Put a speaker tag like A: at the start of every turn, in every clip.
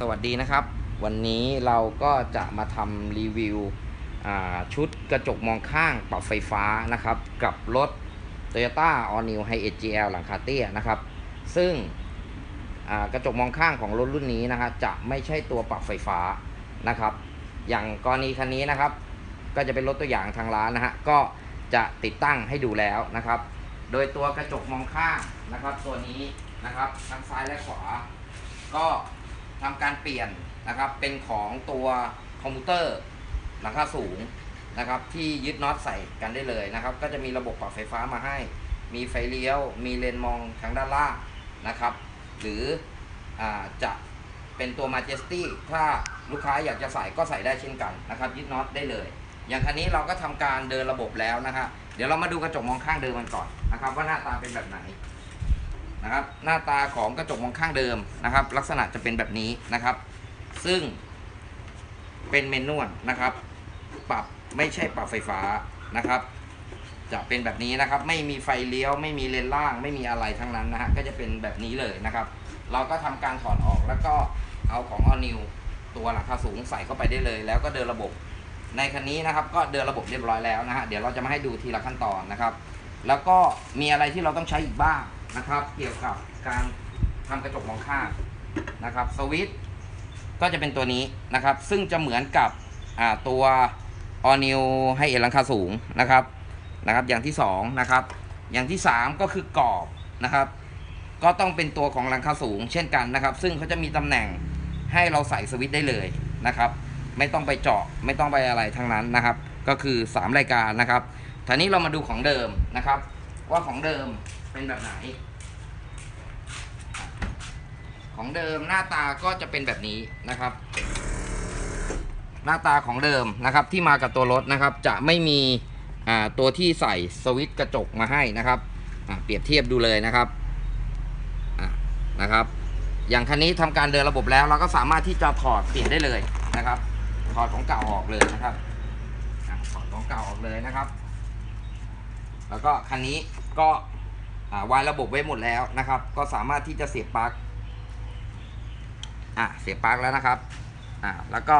A: สวัสดีนะครับ วันนี้เราก็จะมาทำรีวิวชุดกระจกมองข้างปรับไฟฟ้านะครับ กับรถ Toyota All New h i g l หลังคาเตี้ยนะครับ ซึ่งกระจกมองข้างของรถรุ่นนี้นะครับจะไม่ใช่ตัวปรับไฟฟ้านะครับ อย่างกรณีคันนี้นะครับ ก็จะเป็นรถตัวอย่างทางร้านนะฮะก็จะติดตั้งให้ดูแล้วนะครับ โดยตัวกระจกมองข้างนะครับ ตัวนี้นะครับทั้งซ้ายและขวา ก็ ทำการเปลี่ยนนะครับเป็นของตัวคอมพิวเตอร์หลังคาสูงนะครับที่ยึดน็อตใส่กันได้เลยนะครับ ก็จะมีระบบปรับไฟฟ้ามาให้ มีไฟเลี้ยว มีเลนมองทางด้านล่างนะครับ หรืออจะเป็นตัว Majesty ถ้าลูกค้าอยากจะใส่ก็ใส่ได้เช่นกันนะครับยึดน็อตได้เลย อย่างคันนี้เราก็ทำการเดินระบบแล้วนะครับเดี๋ยวเรามาดูกระจกมองข้างเดิมกันก่อนนะครับ ว่าหน้าตาเป็นแบบไหน นะครับ หน้าตาของกระจกมองข้างเดิมนะครับ ลักษณะจะเป็นแบบนี้นะครับ ซึ่งเป็นเมนนวลนะครับ ปรับไม่ใช่ปรับไฟฟ้านะครับ จะเป็นแบบนี้นะครับ ไม่มีไฟเลี้ยว ไม่มีเลนล่าง ไม่มีอะไรทั้งนั้นนะฮะก็จะเป็นแบบนี้เลยนะครับ เราก็ทำการถอดออกแล้วก็เอาของออนิวตัวหลังคาสูงใส่เข้าไปได้เลย แล้วก็เดินระบบในคันนี้นะครับก็เดินระบบเรียบร้อยแล้วนะฮะเดี๋ยวเราจะมาให้ดูทีละขั้นตอนนะครับ แล้วก็มีอะไรที่เราต้องใช้อีกบ้าง นะครับ เกี่ยวกับการทำกระจกมองข้างนะครับสวิตช์ก็จะเป็นตัวนี้นะครับ ซึ่งจะเหมือนกับอ่าตัวออนิวให้เอลังคาสูงนะครับนะครับ อย่างที่สองนะครับ อย่างที่สามก็คือกรอบนะครับ ก็ต้องเป็นตัวของหลังคาสูง เช่นกันนะครับ ซึ่งเขาจะมีตำแหน่งให้เราใส่สวิตช์ได้เลยนะครับ ไม่ต้องไปเจาะไม่ต้องไปอะไรทั้งนั้นนะครับ ก็คือ 3 รายการนะครับทีนี้เรามาดูของเดิมนะครับ ว่าของเดิม เป็นแบบไหน ของเดิมหน้าตาก็จะเป็นแบบนี้นะครับ หน้าตาของเดิมนะครับที่มากับตัวรถนะครับ จะไม่มีตัวที่ใส่สวิตช์กระจกมาให้นะครับเปรียบเทียบดูเลยนะครับนะครับ อย่างคันนี้ทำการเดินระบบแล้ว เราก็สามารถที่จะถอดเปลี่ยนได้เลยนะครับถอดของเก่าออกเลยนะครับถอดของเก่าออกเลยนะครับ แล้วก็คันนี้ก็ วายระบบไว้หมดแล้วนะครับ ก็สามารถที่จะเสียบปลั๊กอะเสียบปลั๊กแล้วนะครับอะแล้วก็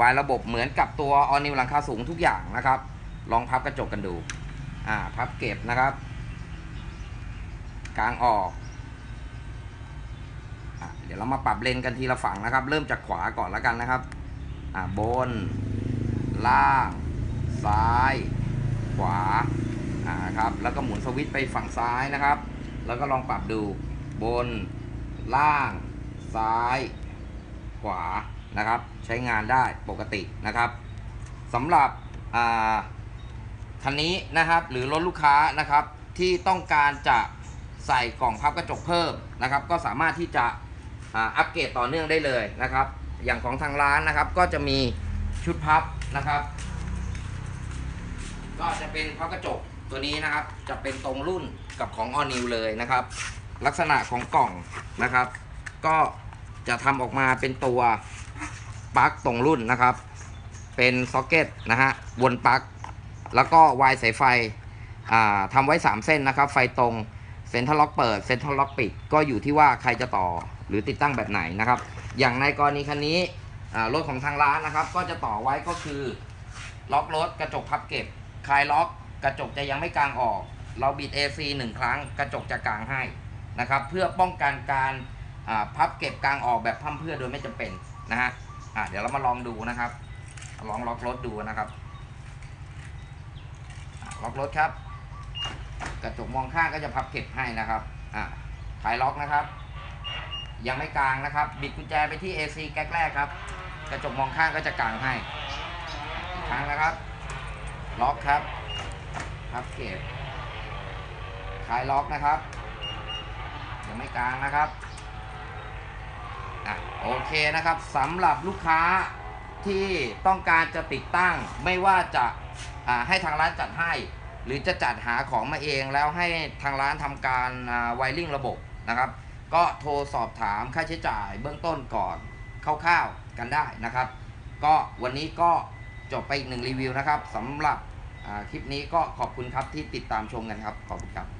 A: วายระบบเหมือนกับตัวออนิวหลังคาสูงทุกอย่างนะครับ ลองพับกระจกกันดูอ่าพับเก็บนะครับ กลางออกอะเดี๋ยวเรามาปรับเลนกันทีละฝั่งนะครับ เริ่มจากขวาก่อนแล้วกันนะครับอ่าบน ล่าง ซ้าย ขวา อ่าครับ แล้วก็หมุนสวิตช์ไปฝั่งซ้ายนะครับ แล้วก็ลองปรับดูบน ล่าง ซ้าย ขวานะครับ ใช้งานได้ปกตินะครับสำหรับคันนี้นะครับ หรือรถลูกค้านะครับ ที่ต้องการจะใส่กล่องพับกระจกเพิ่มนะครับ ก็สามารถที่จะอัปเกรดต่อเนื่องได้เลยนะครับ อย่างของทางร้านนะครับ ก็จะมีชุดพับนะครับ ก็จะเป็นพับกระจก ตัวนี้นะครับจะเป็นตรงรุ่นกับของออนิวเลยนะครับ ลักษณะของกล่องนะครับ ก็จะทำออกมาเป็นตัวปลั๊กตรงรุ่นนะครับ เป็นซ็อกเก็ตนะฮะวนปลั๊กแล้วก็วายสายไฟอ่าทำไว้ 3 เส้นนะครับ ไฟตรงเซ็นทรัลล็อกเปิดเซ็นทรัลล็อกปิดก็อยู่ที่ว่าใครจะต่อหรือติดตั้งแบบไหนนะครับ อย่างในกรณีคันนี้รถของทางร้านนะครับ ก็จะต่อไว้ก็คือ ล็อกรถกระจกพับเก็บคลายล็อก กระจกจะยังไม่กลางออก เราบิด AC หนึ่งครั้ง กระจกจะกลางให้นะครับ เพื่อป้องกันการพับเก็บกลางออกแบบพั่มเพื่อโดยไม่จำเป็นนะฮะเดี๋ยวเรามาลองดูนะครับ ลองล็อกรถดูนะครับล็อกรถครับ กระจกมองข้างก็จะพับเก็บให้นะครับอ่ายล็อกนะครับ ยังไม่กลางนะครับ บิดกุญแจไปที่ AC แก๊กแรกครับ กระจกมองข้างก็จะกลางให้อีกครั้งนะครับ ล็อกครับ พับเก็บคลายล็อกนะครับยังไม่กลางนะครับอะโอเคนะครับสำหรับลูกค้าที่ต้องการจะติดตั้งไม่ว่าจะอ่าให้ทางร้านจัดให้ หรือจะจัดหาของมาเองแล้วให้ทางร้านทำการไวริ่งระบบนะครับ ก็โทรสอบถามค่าใช้จ่ายเบื้องต้นก่อนคร่าวๆกันได้นะครับ ก็วันนี้ก็จบไปอีกหนึ่งรีวิวนะครับสำหรับ คลิปนี้ก็ขอบคุณครับที่ติดตามชมกันครับ ขอบคุณครับ